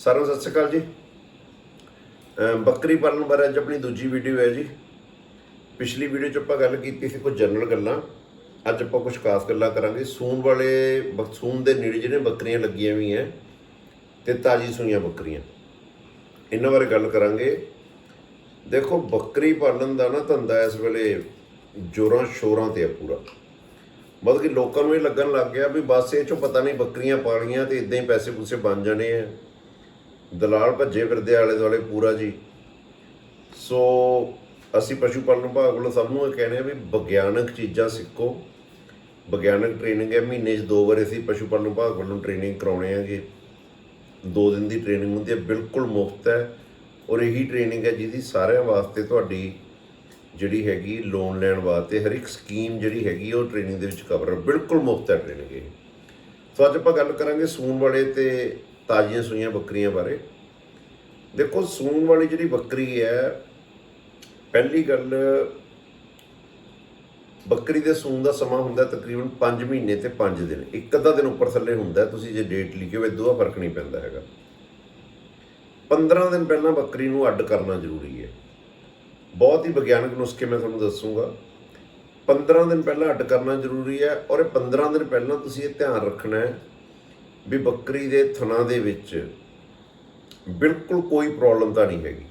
ਸਾਰਿਆਂ ਨੂੰ ਸਤਿ ਸ਼੍ਰੀ ਅਕਾਲ ਜੀ। ਬੱਕਰੀ ਪਾਲਣ ਬਾਰੇ ਅੱਜ ਆਪਣੀ ਦੂਜੀ ਵੀਡੀਓ ਹੈ ਜੀ। ਪਿਛਲੀ ਵੀਡੀਓ 'ਚ ਆਪਾਂ ਗੱਲ ਕੀਤੀ ਸੀ ਕੁਝ ਜਨਰਲ ਗੱਲਾਂ। ਅੱਜ ਆਪਾਂ ਕੁਝ ਖਾਸ ਗੱਲਾਂ ਕਰਾਂਗੇ। ਸੂਨ ਵਾਲੇ ਬ- ਸੂਣ ਦੇ ਨੇੜੇ ਜਿਹੜੇ ਬੱਕਰੀਆਂ ਲੱਗੀਆਂ ਵੀ ਹੋਈਆਂ, ਤੇ ਤਾਜੀ ਸੂਈਆਂ ਬੱਕਰੀਆਂ। ਇਹਨਾਂ ਬਾਰੇ ਗੱਲ ਕਰਾਂਗੇ। ਦੇਖੋ, ਬੱਕਰੀ ਪਾਲਣ ਦਾ ਨਾ ਧੰਦਾ ਇਸ ਵੇਲੇ ਜੋਰਾਂ ਸ਼ੋਰਾਂ ਤੇ ਆ ਪੂਰਾ। ਮਤਲਬ ਕਿ ਲੋਕਾਂ ਨੂੰ ਇਹ ਲੱਗਣ ਲੱਗ ਗਿਆ ਵੀ ਬਸ ਇਹ ਚੋਂ ਪਤਾ ਨਹੀਂ ਬੱਕਰੀਆਂ ਪਾਲੀਆਂ ਤੇ ਇਦਾਂ ਹੀ ਪੈਸੇ ਪੂਸੇ ਬਣ ਜਾਣੇ ਆ। ਦਲਾਲ ਭੱਜੇ ਫਿਰਦੇ ਆਲੇ ਦੁਆਲੇ ਪੂਰਾ ਜੀ। ਸੋ ਅਸੀਂ ਪਸ਼ੂ ਪਾਲਣ ਵਿਭਾਗ ਵੱਲੋਂ ਸਭ ਨੂੰ ਇਹ ਕਹਿੰਦੇ ਆ ਵੀ ਵਿਗਿਆਨਕ ਚੀਜ਼ਾਂ ਸਿੱਖੋ। ਵਿਗਿਆਨਕ ਟ੍ਰੇਨਿੰਗ ਹੈ, ਮਹੀਨੇ 'ਚ ਦੋ ਵਾਰ ਅਸੀਂ ਪਸ਼ੂ ਪਾਲਣ ਵਿਭਾਗ ਵੱਲੋਂ ਟ੍ਰੇਨਿੰਗ ਕਰਾਉਣੇ ਆਗੇ ਦੋ ਦਿਨ ਦੀ ਟ੍ਰੇਨਿੰਗ ਹੁੰਦੀ ਹੈ, ਬਿਲਕੁਲ ਮੁਫਤ ਹੈ। ਔਰ ਇਹੀ ਟ੍ਰੇਨਿੰਗ ਹੈ ਜਿਹਦੀ ਸਾਰਿਆਂ ਵਾਸਤੇ ਤੁਹਾਡੀ ਜਿਹੜੀ ਹੈਗੀ ਲੋਨ ਲੈਣ ਵਾਸਤੇ, ਹਰ ਇੱਕ ਸਕੀਮ ਜਿਹੜੀ ਹੈਗੀ ਉਹ ਟ੍ਰੇਨਿੰਗ ਦੇ ਵਿੱਚ ਕਵਰ ਬਿਲਕੁਲ ਮੁਫਤ ਹੈ ਟ੍ਰੇਨਿੰਗ ਇਹ। ਸੋ ਅੱਜ ਆਪਾਂ ਗੱਲ ਕਰਾਂਗੇ ਸੂਣ ਵਾਲੇ ਤੇ ਤਾਜ਼ੀਆਂ ਸੂਈਆਂ ਬੱਕਰੀਆਂ ਬਾਰੇ। ਦੇਖੋ, ਸੂਣ ਵਾਲੀ ਜਿਹੜੀ ਬੱਕਰੀ ਹੈ, ਪਹਿਲੀ ਗੱਲ, ਬੱਕਰੀ ਦੇ ਸੂਣ ਦਾ ਸਮਾਂ ਹੁੰਦਾ ਤਕਰੀਬਨ 5 ਮਹੀਨੇ ਤੇ 5 ਦਿਨ। ਇੱਕ ਅੱਧਾ ਦਿਨ ਉੱਪਰ ਥੱਲੇ ਹੁੰਦਾ, ਤੁਸੀਂ ਜੇ ਡੇਟ ਲਿਖੇ ਹੋਵੇ ਦੋਆ ਫ਼ਰਕ ਨਹੀਂ ਪੈਂਦਾ ਹੈਗਾ। 15 ਦਿਨ ਪਹਿਲਾਂ ਬੱਕਰੀ ਨੂੰ ਅੱਡ ਕਰਨਾ ਜ਼ਰੂਰੀ ਹੈ। ਬਹੁਤ ਹੀ ਵਿਗਿਆਨਕ ਨੁਸਖੇ ਮੈਂ ਤੁਹਾਨੂੰ ਦੱਸੂਗਾ। 15 ਦਿਨ ਪਹਿਲਾਂ ਅੱਡ ਕਰਨਾ ਜ਼ਰੂਰੀ ਹੈ ਔਰ ਇਹ 15 ਦਿਨ ਪਹਿਲਾਂ ਤੁਸੀਂ ਇਹ ਧਿਆਨ ਰੱਖਣਾ ਹੈ ਵੀ ਬੱਕਰੀ ਦੇ ਥਣਾ ਦੇ ਵਿੱਚ ਬਿਲਕੁਲ ਕੋਈ ਪ੍ਰੋਬਲਮ ਤਾਂ ਨਹੀਂ ਹੈਗੀ।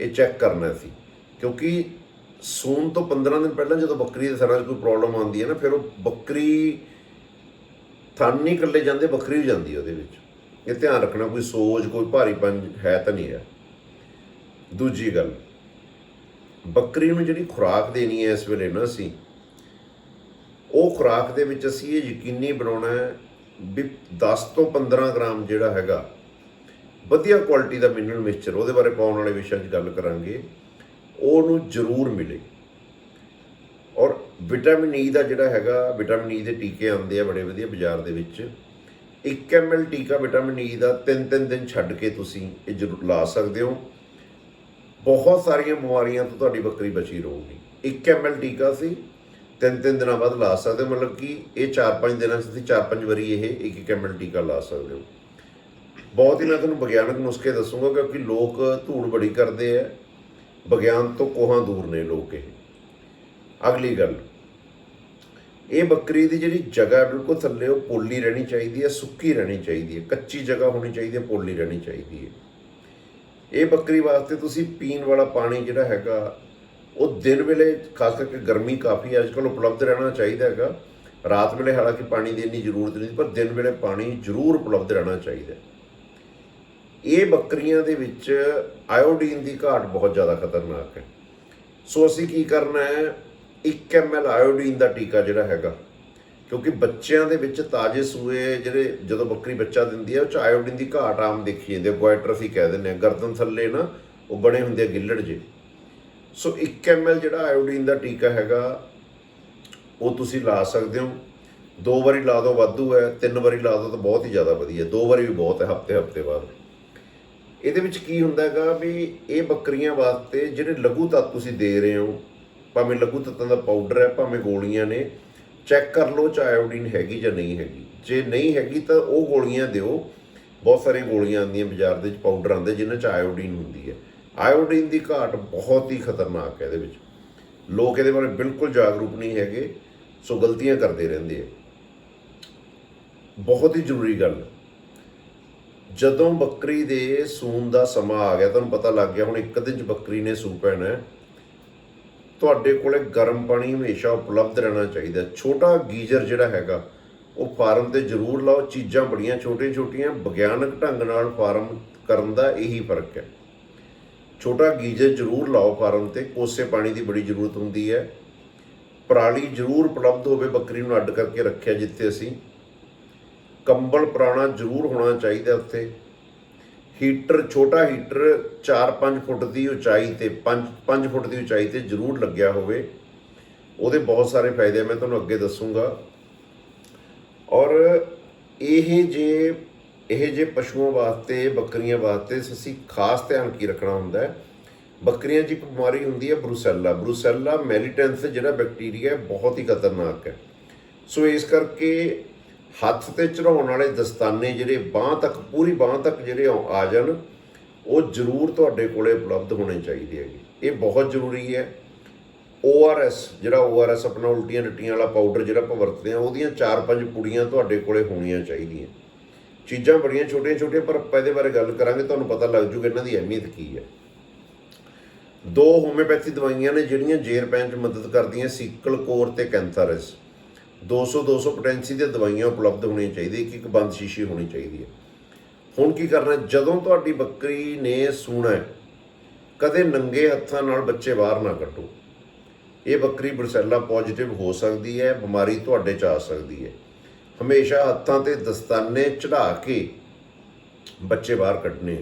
ਇਹ ਚੈੱਕ ਕਰਨਾ ਸੀ। ਕਿਉਂਕਿ ਸੂਣ ਤੋਂ 15 ਦਿਨ ਪਹਿਲਾਂ ਜਦੋਂ ਬੱਕਰੀ ਦੇ ਥਣਾ 'ਚ ਕੋਈ ਪ੍ਰੋਬਲਮ ਆਉਂਦੀ ਹੈ ਨਾ, ਫਿਰ ਉਹ ਬੱਕਰੀ ਥਣ ਨਹੀਂ ਇਕੱਲੇ ਜਾਂਦੇ, ਬੱਕਰੀ ਵੀ ਜਾਂਦੀ ਉਹਦੇ ਵਿੱਚ। ਇਹ ਧਿਆਨ ਰੱਖਣਾ, ਕੋਈ ਸੋਜ, ਕੋਈ ਭਾਰੀਪਨ ਹੈ ਤਾਂ ਨਹੀਂ ਹੈ। ਦੂਜੀ ਗੱਲ, ਬੱਕਰੀ ਨੂੰ ਜਿਹੜੀ ਖੁਰਾਕ ਦੇਣੀ ਹੈ ਇਸ ਵੇਲੇ ਨਾ ਅਸੀਂ, ਉਹ ਖੁਰਾਕ ਦੇ ਵਿੱਚ ਅਸੀਂ ਇਹ ਯਕੀਨੀ ਬਣਾਉਣਾ ਹੈ ਵੀ 10 ਤੋਂ 15 ਗ੍ਰਾਮ ਜਿਹੜਾ ਹੈਗਾ, ਵਧੀਆ ਕੁਆਲਿਟੀ ਦਾ ਮਿਨਰਲ ਮਿਕਸਚਰ ਉਹਦੇ ਬਾਰੇ ਪਾਉਣ ਵਾਲੇ ਵਿਸ਼ਾ 'ਚ ਗੱਲ ਕਰਾਂਗੇ, ਉਹਨੂੰ ਜ਼ਰੂਰ ਮਿਲੇ। ਔਰ ਵਿਟਾਮਿਨ ਈ e ਦਾ ਜਿਹੜਾ ਹੈਗਾ ਵਿਟਾਮਿਨ ਈ e ਦੇ ਟੀਕੇ ਆਉਂਦੇ ਆ ਬੜੇ ਵਧੀਆ ਬਾਜ਼ਾਰ ਦੇ ਵਿੱਚ। 1 ml ਟੀਕਾ ਵਿਟਾਮਿਨ ਈ e ਦਾ 3-3 ਦਿਨ ਛੱਡ ਕੇ ਤੁਸੀਂ ਇਹ ਜ਼ਰੂਰ ਲਾ ਸਕਦੇ ਹੋ। ਬਹੁਤ ਸਾਰੀਆਂ ਬਿਮਾਰੀਆਂ ਤੋਂ ਤੁਹਾਡੀ ਬੱਕਰੀ ਬਚੀ ਰਹੂਗੀ। 1 ml ਟੀਕਾ ਸੀ ਤਿੰਨ ਤਿੰਨ ਦਿਨਾਂ ਬਾਅਦ ਲਾ ਸਕਦੇ ਹੋ। ਮਤਲਬ ਕਿ ਇਹ 4-5 ਦਿਨਾਂ 'ਚ ਤੁਸੀਂ 4-5 ਵਾਰੀ ਇਹ 1 ml ਟੀਕਾ ਲਾ ਸਕਦੇ ਹੋ। ਬਹੁਤ ਹੀ ਮੈਂ ਤੁਹਾਨੂੰ ਵਿਗਿਆਨਕ ਨੁਸਖੇ ਦੱਸੂਗਾ ਕਿਉਂਕਿ ਲੋਕ ਧੂੜ ਬੜੀ ਕਰਦੇ ਆ। ਵਿਗਿਆਨ ਤੋਂ ਕੋਹਾਂ ਦੂਰ ਨੇ ਲੋਕ ਇਹ। ਅਗਲੀ ਗੱਲ। ਇਹ ਬੱਕਰੀ ਦੀ ਜਿਹੜੀ ਜਗ੍ਹਾ ਬਿਲਕੁਲ ਥੱਲੇ ਉਹ ਪੋਲੀ ਰਹਿਣੀ ਚਾਹੀਦੀ ਹੈ, ਸੁੱਕੀ ਰਹਿਣੀ ਚਾਹੀਦੀ ਹੈ। ਕੱਚੀ ਜਗ੍ਹਾ ਹੋਣੀ ਚਾਹੀਦੀ ਹੈ, ਪੋਲੀ ਰਹਿਣੀ ਚਾਹੀਦੀ ਹੈ। ਇਹ ਬੱਕਰੀ ਵਾਸਤੇ ਤੁਸੀਂ ਪੀਣ ਵਾਲਾ ਪਾਣੀ ਜਿਹੜਾ ਹੈਗਾ ਉਹ ਦਿਨ ਵੇਲੇ, ਖਾਸ ਕਰਕੇ ਗਰਮੀ ਕਾਫੀ ਅੱਜ ਕੱਲ੍ਹ ਉਪਲਬਧ ਰਹਿਣਾ ਚਾਹੀਦਾ ਹੈਗਾ। ਰਾਤ ਵੇਲੇ ਹਾਲਾਂਕਿ ਪਾਣੀ ਦੀ ਇੰਨੀ ਜ਼ਰੂਰਤ ਨਹੀਂ, ਪਰ ਦਿਨ ਵੇਲੇ ਪਾਣੀ ਜ਼ਰੂਰ ਉਪਲਬਧ ਰਹਿਣਾ ਚਾਹੀਦਾ ਇਹ ਬੱਕਰੀਆਂ ਦੇ ਵਿੱਚ ਆਇਓਡੀਨ ਦੀ ਘਾਟ ਬਹੁਤ ਜ਼ਿਆਦਾ ਖਤਰਨਾਕ ਹੈ। ਸੋ ਅਸੀਂ ਕੀ ਕਰਨਾ ਹੈ 1 ml ਆਇਓਡੀਨ ਦਾ ਟੀਕਾ ਜਿਹੜਾ ਹੈਗਾ, ਕਿਉਂਕਿ ਬੱਚਿਆਂ ਦੇ ਵਿੱਚ ਤਾਜ਼ੇ ਸੂਏ ਜਿਹੜੇ ਜਦੋਂ ਬੱਕਰੀ ਬੱਚਾ ਦਿੰਦੀ ਹੈ, ਉਹ ਚ ਆਇਓਡੀਨ ਦੀ ਘਾਟ ਆਮ ਦੇਖੀ ਜਾਂਦੀ ਹੈ। ਗੋਇਟਰ ਅਸੀਂ ਕਹਿ ਦਿੰਦੇ ਹਾਂ, ਗਰਦਨ ਥੱਲੇ ਨਾ, ਉਹ ਬਣੇ ਹੁੰਦੇ ਆ ਗਿੱਲੜ ਜੇ ਸੋ 1 ml ਜਿਹੜਾ ਆਇਓਡੀਨ ਦਾ ਟੀਕਾ ਹੈਗਾ, ਉਹ ਤੁਸੀਂ ਲਾ ਸਕਦੇ ਹੋ। ਦੋ ਵਾਰੀ ਲਾ ਦਿਓ, ਵਾਧੂ ਹੈ। ਤਿੰਨ ਵਾਰੀ ਲਾ ਦਿਓ ਤਾਂ ਬਹੁਤ ਹੀ ਜ਼ਿਆਦਾ ਵਧੀਆ। ਦੋ ਵਾਰੀ ਵੀ ਬਹੁਤ ਹੈ, ਹਫ਼ਤੇ ਹਫ਼ਤੇ ਬਾਅਦ। ਇਹਦੇ ਵਿੱਚ ਕੀ ਹੁੰਦਾ ਹੈਗਾ ਵੀ ਇਹ ਬੱਕਰੀਆਂ ਵਾਸਤੇ ਜਿਹੜੇ ਲਘੂ ਤੱਤ ਤੁਸੀਂ ਦੇ ਰਹੇ ਹੋ, ਭਾਵੇਂ ਲਘੂ ਤੱਤਾਂ ਦਾ ਪਾਊਡਰ ਹੈ, ਭਾਵੇਂ ਗੋਲੀਆਂ ਨੇ ਚੈੱਕ ਕਰ ਲਓ ਚ ਆਇਓਡੀਨ ਹੈਗੀ ਜਾਂ ਨਹੀਂ ਹੈਗੀ। ਜੇ ਨਹੀਂ ਹੈਗੀ ਤਾਂ ਉਹ ਗੋਲੀਆਂ ਦਿਓ। ਬਹੁਤ ਸਾਰੀਆਂ ਗੋਲੀਆਂ ਆਉਂਦੀਆਂ ਬਾਜ਼ਾਰ ਦੇ ਵਿੱਚ ਪਾਊਡਰ ਆਉਂਦੇ, ਜਿਨ੍ਹਾਂ ਚ ਆਇਓਡੀਨ ਹੁੰਦੀ ਹੈ। ਆਇਓਡੀਨ ਦੀ ਘਾਟ ਬਹੁਤ ਹੀ ਖਤਰਨਾਕ ਹੈ ਇਹਦੇ ਵਿੱਚ। ਲੋਕ ਇਹਦੇ ਬਾਰੇ ਬਿਲਕੁਲ ਜਾਗਰੂਕ ਨਹੀਂ ਹੈਗੇ, ਸੋ ਗਲਤੀਆਂ ਕਰਦੇ ਰਹਿੰਦੇ ਆ। ਬਹੁਤ ਹੀ ਜ਼ਰੂਰੀ ਗੱਲ। ਜਦੋਂ ਬੱਕਰੀ ਦੇ ਸੂਣ ਦਾ ਸਮਾਂ ਆ ਗਿਆ, ਤੁਹਾਨੂੰ ਪਤਾ ਲੱਗ ਗਿਆ, ਹੁਣ ਇੱਕ ਦਿਨ ਚ ਬੱਕਰੀ ਨੇ ਸੂ ਪੈਣਾ ਤੁਹਾਡੇ ਕੋਲੇ ਗਰਮ ਪਾਣੀ ਹਮੇਸ਼ਾ ਉਪਲਬਧ ਰਹਿਣਾ ਚਾਹੀਦਾ। ਛੋਟਾ ਗੀਜ਼ਰ ਜਿਹੜਾ ਹੈਗਾ, ਉਹ ਫਾਰਮ ਤੇ ਜ਼ਰੂਰ ਲਾਓ। ਚੀਜ਼ਾਂ ਬੜੀਆਂ ਛੋਟੀਆਂ ਛੋਟੀਆਂ ਵਿਗਿਆਨਕ ਢੰਗ ਨਾਲ ਫਾਰਮ ਕਰਨ ਦਾ ਇਹੀ ਫ਼ਰਕ ਹੈ। ਛੋਟਾ ਗੀਜ਼ਰ ਜ਼ਰੂਰ ਲਾਓ ਫਾਰਮ ਤੇ, ਕੋਸੇ ਪਾਣੀ ਦੀ ਬੜੀ ਜ਼ਰੂਰਤ ਹੁੰਦੀ ਹੈ। ਪਰਾਲੀ ਜ਼ਰੂਰ ਉਪਲਬਧ ਹੋਵੇ ਬੱਕਰੀ ਨੂੰ ਅੱਡ ਕਰਕੇ ਰੱਖਿਆ ਜਿੱਥੇ ਅਸੀਂ। ਕੰਬਲ ਪੁਰਾਣਾ ਜ਼ਰੂਰ ਹੋਣਾ ਚਾਹੀਦਾ ਉੱਥੇ। ਹੀਟਰ, ਛੋਟਾ ਹੀਟਰ 4-5 ਫੁੱਟ ਦੀ ਉਚਾਈ ਤੇ 5-5 ਫੁੱਟ ਦੀ ਉਚਾਈ ਤੇ ਜ਼ਰੂਰ ਲੱਗਿਆ ਹੋਵੇ। ਉਹਦੇ ਬਹੁਤ ਸਾਰੇ ਫਾਇਦੇ ਮੈਂ ਤੁਹਾਨੂੰ ਅੱਗੇ ਦੱਸੂਗਾ। ਔਰ ਇਹ ਜੇ ਇਹ ਜੇ ਪਸ਼ੂਆਂ ਵਾਸਤੇ, ਬੱਕਰੀਆਂ ਵਾਸਤੇ ਅਸੀਂ ਖਾਸ ਧਿਆਨ ਕੀ ਰੱਖਣਾ ਹੁੰਦਾ ਹੈ? ਬੱਕਰੀਆਂ 'ਚ ਇੱਕ ਬਿਮਾਰੀ ਹੁੰਦੀ ਹੈ ਬਰੂਸੈਲਾ। ਬਰੂਸੈਲਾ ਮੈਲੀਟੈਂਸ ਜਿਹੜਾ ਬੈਕਟੀਰੀਆ ਹੈ, ਬਹੁਤ ਹੀ ਖਤਰਨਾਕ ਹੈ। ਸੋ ਇਸ ਕਰਕੇ ਹੱਥ ਤੇ ਚੜਾਉਣ ਵਾਲੇ ਦਸਤਾਨੇ ਜਿਹੜੇ ਬਾਹ ਤੱਕ, ਪੂਰੀ ਬਾਹ ਤੱਕ ਜਿਹੜੇ ਆ ਜਾਣ, ਉਹ ਜ਼ਰੂਰ ਤੁਹਾਡੇ ਕੋਲੇ ਉਪਲਬਧ ਹੋਣੇ ਚਾਹੀਦੇ ਹੈਗੇ। ਇਹ ਬਹੁਤ ਜ਼ਰੂਰੀ ਹੈ। ORS ਜਿਹੜਾ ORS ਆਪਣਾ ਉਲਟੀਆਂ ਟੱਟੀਆਂ ਵਾਲਾ ਪਾਊਡਰ ਜਿਹੜਾ ਆਪਾਂ ਵਰਤਦੇ ਆ ਉਹਦੀਆਂ 4-5 ਪੁੜੀਆਂ ਤੁਹਾਡੇ ਕੋਲੇ ਹੋਣੀਆਂ ਚਾਹੀਦੀਆਂ। ਚੀਜ਼ਾਂ ਬੜੀਆਂ ਛੋਟੀਆਂ ਛੋਟੀਆਂ ਪਰ ਆਪਾਂ ਇਹਦੇ ਬਾਰੇ ਗੱਲ ਕਰਾਂਗੇ ਤੁਹਾਨੂੰ ਪਤਾ ਲੱਗ ਜੂਗਾ ਇਹਨਾਂ ਦੀ ਅਹਿਮੀਅਤ ਕੀ ਹੈ। ਦੋ ਹੋਮਿਓਪੈਥੀ ਦਵਾਈਆਂ ਨੇ ਜਿਹੜੀਆਂ ਜੇਰ ਪੈਣ 'ਚ ਮਦਦ ਕਰਦੀਆਂ ਸੀਕਲ ਕੋਰ ਤੇ ਕੈਂਥਰਸ। 200 200 ਪੋਟੈਂਸੀ ਦੀਆਂ ਦਵਾਈਆਂ ਉਪਲਬਧ ਹੋਣੀਆਂ ਚਾਹੀਦੀਆਂ ਕਿ ਇੱਕ ਬੰਦ ਸ਼ੀਸ਼ੀ ਹੋਣੀ ਚਾਹੀਦੀ ਹੈ। ਹੁਣ ਕੀ ਕਰਨਾ ਜਦੋਂ ਤੁਹਾਡੀ ਬੱਕਰੀ ਨੇ ਸੂਣਾ ਹੈ, ਕਦੇ ਨੰਗੇ ਹੱਥਾਂ ਨਾਲ ਬੱਚੇ ਬਾਹਰ ਨਾ ਕੱਢੋ। ਇਹ ਬੱਕਰੀ ਬਰਸੈਲਾ ਪੋਜ਼ਿਟਿਵ ਹੋ ਸਕਦੀ ਹੈ ਬਿਮਾਰੀ ਤੁਹਾਡੇ ਚ ਆ ਸਕਦੀ ਹੈ। ਹਮੇਸ਼ਾ ਹੱਥਾਂ ਤੇ ਦਸਤਾਨੇ ਚੜਾ ਕੇ ਬੱਚੇ ਬਾਹਰ ਕੱਢਣੇ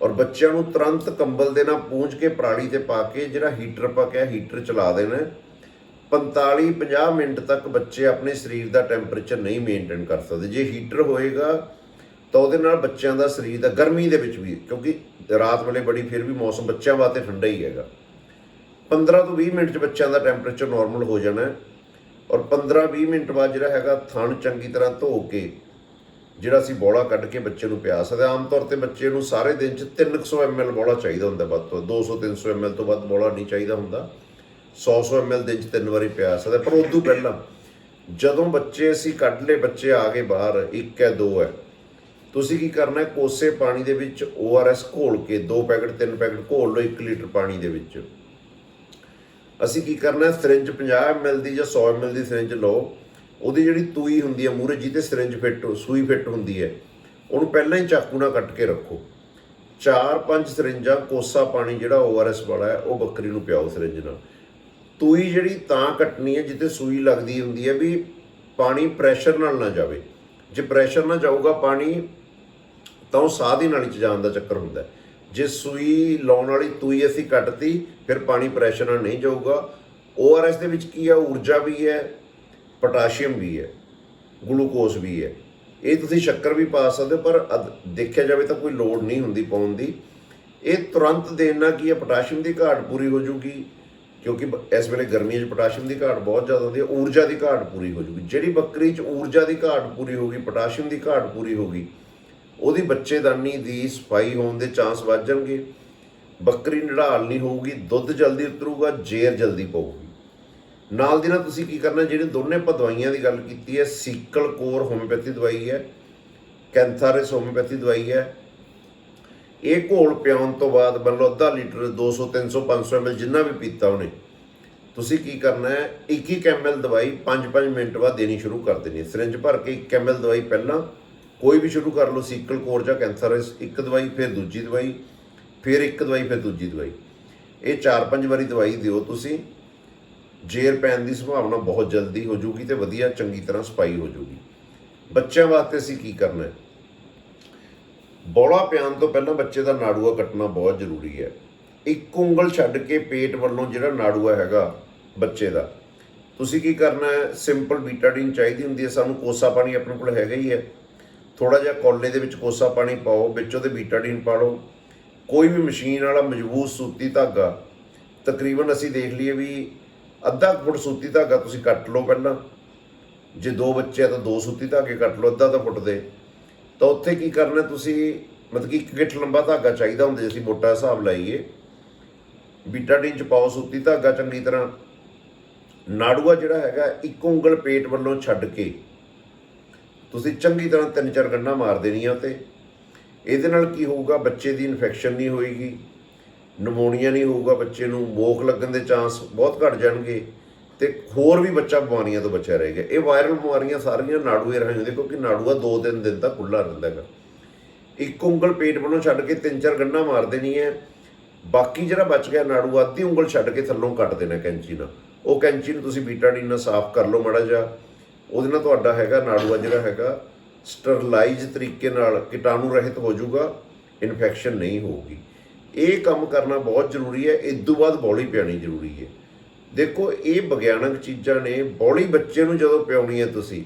ਔਰ ਬੱਚਿਆਂ ਨੂੰ ਤੁਰੰਤ ਕੰਬਲ ਦੇ ਨਾਲ ਪੂੰਝ ਕੇ ਪਰਾਲੀ ਤੇ ਪਾ ਕੇ ਜਿਹੜਾ ਹੀਟਰ ਆਪਾਂ ਕਿਹਾ ਹੀਟਰ ਚਲਾ ਦੇਣਾ ਹੈ। 45 50 ਮਿੰਟ ਤੱਕ ਬੱਚੇ ਆਪਣੇ ਸਰੀਰ ਦਾ ਟੈਂਪਰੇਚਰ ਨਹੀਂ ਮੇਨਟੇਨ ਕਰ ਸਕਦੇ। ਜੇ ਹੀਟਰ ਹੋਏਗਾ ਤਾਂ ਉਹਦੇ ਨਾਲ ਬੱਚਿਆਂ ਦਾ ਸਰੀਰ ਦਾ, ਗਰਮੀ ਦੇ ਵਿੱਚ ਵੀ, ਕਿਉਂਕਿ ਰਾਤ ਵੇਲੇ ਬੜੀ ਫਿਰ ਵੀ ਮੌਸਮ ਬੱਚਿਆਂ ਵਾਸਤੇ ਠੰਡਾ ਹੀ ਹੈਗਾ। 15 ਤੋਂ 20 ਮਿੰਟ ਚ ਬੱਚਿਆਂ ਦਾ ਟੈਂਪਰੇਚਰ ਨਾਰਮਲ ਹੋ ਜਾਣਾ ਔਰ 15-20 ਮਿੰਟ ਬਾਅਦ ਜਿਹੜਾ ਹੈਗਾ ਥਣ ਚੰਗੀ ਤਰ੍ਹਾਂ ਧੋ ਕੇ, ਜਿਹੜਾ ਅਸੀਂ ਬੋਲਾ ਕੱਢ ਕੇ ਬੱਚੇ ਨੂੰ ਪਿਆ ਸਕਦੇ ਆਮ ਤੌਰ ਤੇ ਬੱਚੇ ਨੂੰ ਸਾਰੇ ਦਿਨ ਚ 300 ml ਬੋਲਾ ਚਾਹੀਦਾ ਹੁੰਦਾ ਵੱਧ ਤੋਂ 200-300 ml ਤੋਂ ਵੱਧ ਬੋਲਾ ਨਹੀਂ ਚਾਹੀਦਾ ਹੁੰਦਾ। 100-100 ml ਦਿਨ ਚ ਤਿੰਨ ਵਾਰੀ ਪਿਆ ਸਕਦਾ ਪਰ ਪਰ ਤੋਂ ਪਹਿਲਾਂ ਜਦੋਂ ਬੱਚੇ ਅਸੀਂ ਕੱਢ ਲਏ, ਬੱਚੇ ਆ ਗਏ ਬਾਹਰ, ਇੱਕ ਹੈ, ਦੋ ਹੈ, ਤੁਸੀਂ ਕੀ ਕਰਨਾ ਹੈ, ਕੋਸੇ ਪਾਣੀ ਦੇ ਵਿੱਚ ORS ਘੋਲ ਕੇ, ਦੋ ਪੈਕਟ, ਤਿੰਨ ਪੈਕਟ ਘੋਲ ਲਓ 1 ਲੀਟਰ ਪਾਣੀ ਦੇ ਵਿੱਚ। ਅਸੀਂ ਕੀ ਕਰਨਾ ਹੈ ਸਿਰਿੰਜ 50 ml ਦੀ ਜਾਂ 100 ml ਦੀ ਸਿਰਿੰਜ ਲਓ। ਉਹਦੀ ਜਿਹੜੀ ਤੂਈ ਹੁੰਦੀ ਹੈ ਮੂਰੇ ਜਿਹਤੇ ਸਿਰਿੰਜ ਫਿੱਟ, ਸੂਈ ਫਿੱਟ ਹੁੰਦੀ ਹੈ, ਉਹਨੂੰ ਪਹਿਲਾਂ ਹੀ ਚਾਕੂ ਨਾਲ ਕੱਟ ਕੇ ਰੱਖੋ। ਚਾਰ ਪੰਜ ਸਿਰਿੰਜਾਂ, ਕੋਸਾ ਪਾਣੀ ਜਿਹੜਾ ORS ਵਾਲਾ ਹੈ, ਉਹ ਬੱਕਰੀ ਨੂੰ ਪਿਆਓ ਸਿਰਿੰਜ ਨਾਲ। ਤੂਈ ਜਿਹੜੀ ਤਾਂ ਕੱਟਣੀ ਹੈ ਜਿੱਤੇ ਸੂਈ ਲੱਗਦੀ ਹੁੰਦੀ ਹੈ ਵੀ ਪਾਣੀ ਪ੍ਰੈਸ਼ਰ ਨਾਲ ਨਾ ਜਾਵੇ। ਜੇ ਪ੍ਰੈਸ਼ਰ ਨਾਲ ਜਾਊਗਾ ਪਾਣੀ, ਤਾਂ ਉਹ ਸਾਹ ਦੀ ਨਾਲੀ 'ਚ ਜਾਣ ਦਾ ਚੱਕਰ ਹੁੰਦਾ ਹੈ। ਜੇ ਸੂਈ ਲਾਉਣ ਵਾਲੀ ਤੂਈ ਅਸੀਂ ਕੱਟਤੀ, ਫਿਰ ਪਾਣੀ ਪ੍ਰੈਸ਼ਰ ਨਾਲ ਨਹੀਂ ਜਾਊਗਾ। ORS ਦੇ ਵਿੱਚ ਕੀ ਹੈ ਊਰਜਾ ਵੀ ਹੈ, ਪੋਟਾਸ਼ੀਅਮ ਵੀ ਹੈ, ਗਲੂਕੋਜ਼ ਵੀ ਹੈ। ਇਹ ਤੁਸੀਂ ਸ਼ੱਕਰ ਵੀ ਪਾ ਸਕਦੇ ਹੋ, ਪਰ ਅਦ- ਦੇਖਿਆ ਜਾਵੇ ਤਾਂ ਕੋਈ ਲੋੜ ਨਹੀਂ ਹੁੰਦੀ ਪਾਉਣ ਦੀ। ਇਹ ਤੁਰੰਤ ਦੇਣ ਨਾਲ ਕੀ ਹੈ ਪੋਟਾਸ਼ੀਅਮ ਦੀ ਘਾਟ ਪੂਰੀ ਹੋ ਜੂਗੀ, ਕਿਉਂਕਿ ਇਸ ਵੇਲੇ ਗਰਮੀਆਂ 'ਚ ਪੋਟਾਸ਼ੀਅਮ ਦੀ ਘਾਟ ਬਹੁਤ ਜ਼ਿਆਦਾ ਹੁੰਦੀ ਹੈ, ਊਰਜਾ ਦੀ ਘਾਟ ਪੂਰੀ ਹੋ ਜੂਗੀ। ਜਿਹੜੀ ਬੱਕਰੀ 'ਚ ਊਰਜਾ ਦੀ ਘਾਟ ਪੂਰੀ ਹੋ ਗਈ, ਪੋਟਾਸ਼ੀਅਮ ਦੀ ਘਾਟ ਪੂਰੀ ਹੋ ਗਈ ਉਹਦੀ ਬੱਚੇਦਾਨੀ ਦੀ ਸਫ਼ਾਈ ਹੋਣ ਦੇ ਚਾਂਸ ਵੱਧ ਜਾਣਗੇ। ਬੱਕਰੀ ਨਿਢਾਲ ਨਹੀਂ ਹੋਊਗੀ, ਦੁੱਧ ਜਲਦੀ ਉਤਰੂਗਾ, ਜੇਰ ਜਲਦੀ ਪਊਗੀ। ਨਾਲ ਦੀ ਨਾਲ ਤੁਸੀਂ ਕੀ ਕਰਨਾ, ਜਿਹੜੇ ਦੋਨੇ ਆਪਾਂ ਦਵਾਈਆਂ ਦੀ ਗੱਲ ਕੀਤੀ ਹੈ, ਸੀਕਲ ਕੋਰ ਹੋਮਿਓਪੈਥੀ ਦਵਾਈ ਹੈ, ਕੈਂਥਾਰਿਸ ਹੋਮਿਓਪੈਥੀ ਦਵਾਈ ਹੈ, ਇਹ ਘੋਲ ਪਿਆਉਣ ਤੋਂ ਬਾਅਦ ਮੰਨ ਲਓ ਅੱਧਾ ਲੀਟਰ 200 300 500 ml ਜਿੰਨਾ ਵੀ ਪੀਤਾ ਉਹਨੇ, ਤੁਸੀਂ ਕੀ ਕਰਨਾ ਹੈ 21 ml ਦਵਾਈ 5-5 ਮਿੰਟ ਬਾਅਦ ਦੇਣੀ ਸ਼ੁਰੂ ਕਰ ਦੇਣੀ ਹੈ। ਭਰ ਕੇ 1 ml ਦਵਾਈ ਪਹਿਲਾਂ ਕੋਈ ਵੀ ਸ਼ੁਰੂ ਕਰ ਲਓ, ਸੀਕਲ ਕੋਰ ਜਾਂ ਕੈਂਥਰਸ ਇੱਕ ਦਵਾਈ, ਫਿਰ ਦੂਜੀ ਦਵਾਈ, ਫਿਰ ਇੱਕ ਦਵਾਈ, ਫਿਰ ਦੂਜੀ ਦਵਾਈ। ਇਹ 4-5 ਵਾਰੀ ਦਵਾਈ ਦਿਓ ਤੁਸੀਂ। ਜੇਰ ਪੈਣ ਦੀ ਸੰਭਾਵਨਾ ਬਹੁਤ ਜਲਦੀ ਹੋ ਜੂਗੀ ਤੇ ਵਧੀਆ, ਚੰਗੀ ਤਰ੍ਹਾਂ ਸਫ਼ਾਈ ਹੋ ਜੂਗੀ। ਬੱਚਿਆਂ ਵਾਸਤੇ ਅਸੀਂ ਕੀ ਕਰਨਾ ਹੈ? ਬੋਲਾ ਪਿਆਉਣ ਤੋਂ ਪਹਿਲਾਂ ਬੱਚੇ ਦਾ ਨਾੜੂਆ ਕੱਟਣਾ ਬਹੁਤ ਜ਼ਰੂਰੀ ਹੈ। ਇੱਕ ਉਂਗਲ ਛੱਡ ਕੇ ਪੇਟ ਵੱਲੋਂ ਜਿਹੜਾ ਨਾੜੂਆ ਹੈਗਾ ਬੱਚੇ ਦਾ, ਤੁਸੀਂ ਕੀ ਕਰਨਾ ਹੈ? ਸਿੰਪਲ ਬੀਟਾਡੀਨ ਚਾਹੀਦੀ ਹੁੰਦੀ ਹੈ। ਸਾਨੂੰ ਕੋਸਾ ਪਾਣੀ ਆਪਣੇ ਕੋਲ ਹੈਗਾ ਹੀ ਹੈ। ਥੋੜਾ ਜਿਹਾ ਕੋਲੇ ਦੇ ਵਿੱਚ ਕੋਸਾ ਪਾਣੀ ਪਾਓ, ਵਿੱਚ ਉਹਦੇ ਬੀਟਾਡੀਨ ਪਾ ਲਓ ਕੋਈ ਵੀ ਮਸ਼ੀਨ ਵਾਲਾ ਮਜ਼ਬੂਤ ਸੂਤੀ ਧਾਗਾ, ਤਕਰੀਬਨ ਅਸੀਂ ਦੇਖ ਲਈਏ ਵੀ ਅੱਧਾ ਕੁ ਫੁੱਟ ਸੂਤੀ ਧਾਗਾ ਤੁਸੀਂ ਕੱਟ ਲਓ ਪਹਿਲਾਂ। ਜੇ ਦੋ ਬੱਚੇ ਆ ਤਾਂ ਦੋ ਸੂਤੀ ਧਾਗੇ ਕੱਟ ਲਓ, ਅੱਧਾ ਤਾਂ ਫੁੱਟ ਦੇ। ਤਾਂ ਉੱਥੇ ਕੀ ਕਰਨਾ ਤੁਸੀਂ, ਮਤਲਬ ਕਿ ਇੱਕ ਗਿੱਠ ਲੰਬਾ ਧਾਗਾ ਚਾਹੀਦਾ ਹੁੰਦਾ ਜੇ ਅਸੀਂ ਮੋਟਾ ਹਿਸਾਬ ਲਾਈਏ। ਬੀਟਾਡੀਨ ਚ ਪਾਓ ਸੂਤੀ ਧਾਗਾ ਚੰਗੀ ਤਰ੍ਹਾਂ। ਨਾੜੂਆ ਜਿਹੜਾ ਹੈਗਾ, ਇੱਕ ਉਂਗਲ ਪੇਟ ਵੱਲੋਂ ਛੱਡ ਕੇ ਤੁਸੀਂ ਚੰਗੀ ਤਰ੍ਹਾਂ ਤਿੰਨ ਚਾਰ ਗੰਢਾਂ ਮਾਰ ਦੇਣੀਆਂ ਤੇ ਇਹਦੇ ਨਾਲ ਕੀ ਹੋਊਗਾ? ਬੱਚੇ ਦੀ ਇਨਫੈਕਸ਼ਨ ਨਹੀਂ ਹੋਏਗੀ। ਨਮੋਨੀਆ ਨਹੀਂ ਹੋਊਗਾ ਬੱਚੇ ਨੂੰ। ਮੋਖ ਲੱਗਣ ਦੇ ਚਾਂਸ ਬਹੁਤ ਘਟ ਜਾਣਗੇ। ਤੇ ਹੋਰ ਵੀ ਬੱਚਾ ਬਿਮਾਰੀਆਂ ਤੋਂ ਬਚਿਆ ਰਹੇਗਾ। ਇਹ ਵਾਇਰਲ ਬਿਮਾਰੀਆਂ ਸਾਰੀਆਂ ਨਾੜੂਏ ਰਾਹੀਂ। ਹੁੰਦੀਆਂ ਕਿਉਂਕਿ ਨਾੜੂਆ 2-3 ਦਿਨ ਤੱਕ ਖੁੱਲਾ ਰਹਿੰਦਾ ਹੈਗਾ। ਇੱਕ ਉਂਗਲ ਪੇਟ ਵੱਲੋਂ ਛੱਡ ਕੇ ਤਿੰਨ ਚਾਰ ਗੰਢਾਂ ਮਾਰ ਦੇਣੀ ਹੈ। ਬਾਕੀ ਜਿਹੜਾ ਬਚ ਗਿਆ ਨਾੜੂ ਅੱਧੀ ਉਂਗਲ ਛੱਡ ਕੇ ਥੱਲੋਂ ਕੱਟ ਦੇਣਾ ਕੈਂਚੀ ਨਾਲ। ਉਹ ਕੈਂਚੀ ਨੂੰ ਤੁਸੀਂ ਬੀਟਾਡੀਨ ਨਾਲ ਸਾਫ਼ ਕਰ ਲਓ ਮਾੜਾ ਜਿਹਾ। ਉਹਦੇ ਨਾਲ ਤੁਹਾਡਾ ਹੈਗਾ, ਨਾੜੂਆ ਜਿਹੜਾ ਹੈਗਾ ਸਟਰਲਾਈਜ਼ ਤਰੀਕੇ ਨਾਲ ਕੀਟਾਣੂ ਰਹਿਤ ਹੋ ਜਾਊਗਾ ਇਨਫੈਕਸ਼ਨ ਨਹੀਂ ਹੋਊਗੀ। ਇਹ ਕੰਮ ਕਰਨਾ ਬਹੁਤ ਜ਼ਰੂਰੀ ਹੈ, ਇਸ ਤੋਂ ਬਾਅਦ ਬੋਲੀ ਪਿਆਣੀ ਜ਼ਰੂਰੀ ਹੈ। ਦੇਖੋ, ਇਹ ਵਿਗਿਆਨਕ ਚੀਜ਼ਾਂ ਨੇ, ਬੋਲੀ ਬੱਚੇ ਨੂੰ ਜਦੋਂ ਪਿਆਉਣੀ ਹੈ ਤੁਸੀਂ,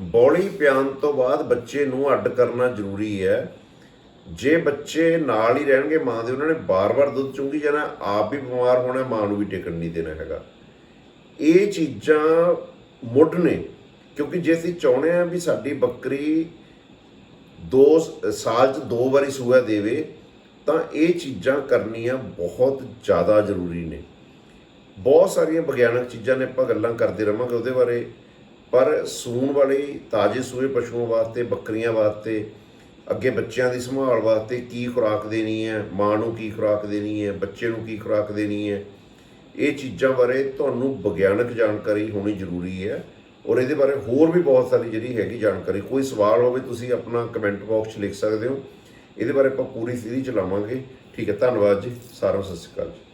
ਬੋਲੀ ਪਿਆਉਣ ਤੋਂ ਬਾਅਦ ਬੱਚੇ ਨੂੰ ਅੱਡ ਕਰਨਾ ਜ਼ਰੂਰੀ ਹੈ। ਜੇ ਬੱਚੇ ਨਾਲ ਹੀ ਰਹਿਣਗੇ, ਮਾਂ ਦੇ ਉਹਨਾਂ ਨੇ ਬਾਰ-ਬਾਰ ਦੁੱਧ ਚੁੰਗੀ ਜਾਣਾ, ਆਪ ਵੀ ਬਿਮਾਰ ਹੋਣਾ, ਮਾਂ ਨੂੰ ਵੀ ਟਿਕਣ ਨਹੀਂ ਦੇਣਾ ਹੈਗਾ। ਇਹ ਚੀਜ਼ਾਂ ਮੁੱਢ ਨੇ, ਕਿਉਂਕਿ ਜੇ ਅਸੀਂ ਚਾਹੁੰਦੇ ਆ ਵੀ ਸਾਡੀ ਬੱਕਰੀ ਦੋ ਸਾਲ 'ਚ ਦੋ ਵਾਰੀ ਸੂਆ ਦੇਵੇ, ਤਾਂ ਇਹ ਚੀਜ਼ਾਂ ਕਰਨੀਆਂ ਬਹੁਤ ਜ਼ਿਆਦਾ ਜ਼ਰੂਰੀ ਨੇ। ਬਹੁਤ ਸਾਰੀਆਂ ਵਿਗਿਆਨਕ ਚੀਜ਼ਾਂ ਨੇ, ਆਪਾਂ ਗੱਲਾਂ ਕਰਦੇ ਰਵਾਂਗੇ ਉਹਦੇ ਬਾਰੇ। ਪਰ ਸੂਣ ਵਾਲੇ ਤਾਜ਼ੇ ਸੂਏ ਪਸ਼ੂਆਂ ਵਾਸਤੇ, ਬੱਕਰੀਆਂ ਵਾਸਤੇ, ਅੱਗੇ ਬੱਚਿਆਂ ਦੀ ਸੰਭਾਲ ਵਾਸਤੇ ਕੀ ਖੁਰਾਕ ਦੇਣੀ ਹੈ, ਮਾਂ ਨੂੰ ਕੀ ਖੁਰਾਕ ਦੇਣੀ ਹੈ, ਬੱਚੇ ਨੂੰ ਕੀ ਖੁਰਾਕ ਦੇਣੀ ਹੈ ਇਹ ਚੀਜ਼ਾਂ ਬਾਰੇ ਤੁਹਾਨੂੰ ਵਿਗਿਆਨਕ ਜਾਣਕਾਰੀ ਹੋਣੀ ਜ਼ਰੂਰੀ ਹੈ ਔਰ ਇਹਦੇ ਬਾਰੇ ਹੋਰ ਵੀ ਬਹੁਤ ਸਾਰੀ ਜਿਹੜੀ ਹੈਗੀ ਜਾਣਕਾਰੀ। ਕੋਈ ਸਵਾਲ ਹੋਵੇ ਤੁਸੀਂ ਆਪਣਾ ਕਮੈਂਟ ਬਾਕਸ 'ਚ ਲਿਖ ਸਕਦੇ ਹੋ। ਇਹਦੇ ਬਾਰੇ ਆਪਾਂ ਪੂਰੀ ਸੀਰੀਜ਼ ਚਲਾਵਾਂਗੇ ਠੀਕ ਹੈ, ਧੰਨਵਾਦ ਜੀ। ਸਾਰਿਆਂ ਨੂੰ ਸਤਿ ਸ਼੍ਰੀ ਅਕਾਲ ਜੀ।